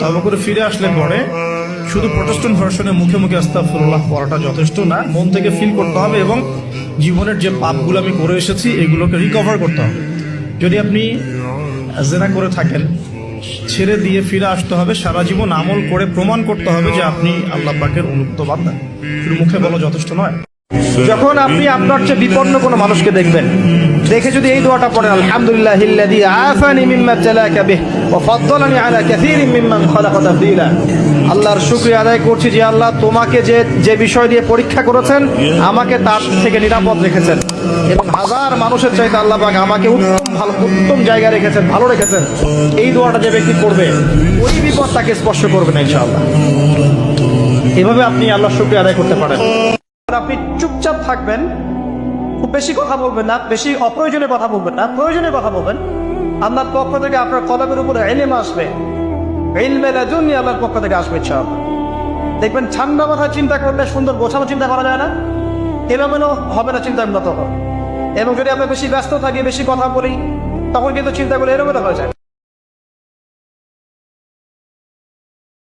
তবে ফিরে আসলে পরে শুধু প্রটেস্টন ভার্সনে মুখে মুখে আস্তাফুল্লাহ পড়াটা যথেষ্ট না, মন থেকে ফিল করতে হবে এবং জীবনের যে পাপগুলো আমি করে এসেছি, এগুলোকে রিকভার করতে হবে। যদি আপনি জেনা করে থাকেন, ছেড়ে দিয়ে ফিরে আসতে হবে, সারা জীবন আমল করে প্রমাণ করতে হবে যে আপনি আল্লাহ পাকের অনুগত বান্দা। শুধু মুখে বলা যথেষ্ট নয়। যখন আপনি আপনার চেয়ে বিপন্ন কোনো মানুষকে দেখবেন, দেখে যদি এই দোয়াটা পড়েন, আলহামদুলিল্লাহ হিল্লাযী আফানি মিম্মা বিহ ওয়া ফাদ্দালানি আলা কাসীরিন মিম্মান খালাকা তাফদীলা আল্লাহর শুকরিয়া আদায় করছি যে আল্লাহ তোমাকে যে যে বিষয় দিয়ে পরীক্ষা করেছেন, আমাকে তার থেকে নিরাপদ রেখেছেন। এবং হাজার মানুষের চাইতে আল্লাহ পাক আমাকে উত্তম ভালো, উত্তম জায়গায় রেখেছেন, ভালো রেখেছেন। এই দোয়াটা যে ব্যক্তি করবে, ওই বিপদ তাকে স্পর্শ করবে না ইনশাআল্লাহ। এভাবে আপনি আল্লাহর শুকরিয়া আদায় করতে পারেন। আপনি চুপচাপ থাকবেন, খুব বেশি কথা বলবেন না, বেশি অপ্রয়োজনীয় কথা বলবেন না, প্রয়োজনীয় কথা বলবেন। আল্লাহর পক্ষ থেকে আপনার কলমের উপরে এলেম আসবে। আল্লাহর পক্ষ থেকে আসবে সব দেখবেন ঠান্ডা মাথায় চিন্তা করলে সুন্দর গোছানো চিন্তা করা যায় না। এলোমেলো হবে না চিন্তা তখন এবং যদি আমরা বেশি ব্যস্ত থাকি, বেশি কথা বলি, তখন কিন্তু চিন্তাগুলো এলোমেলো হয়ে যায়।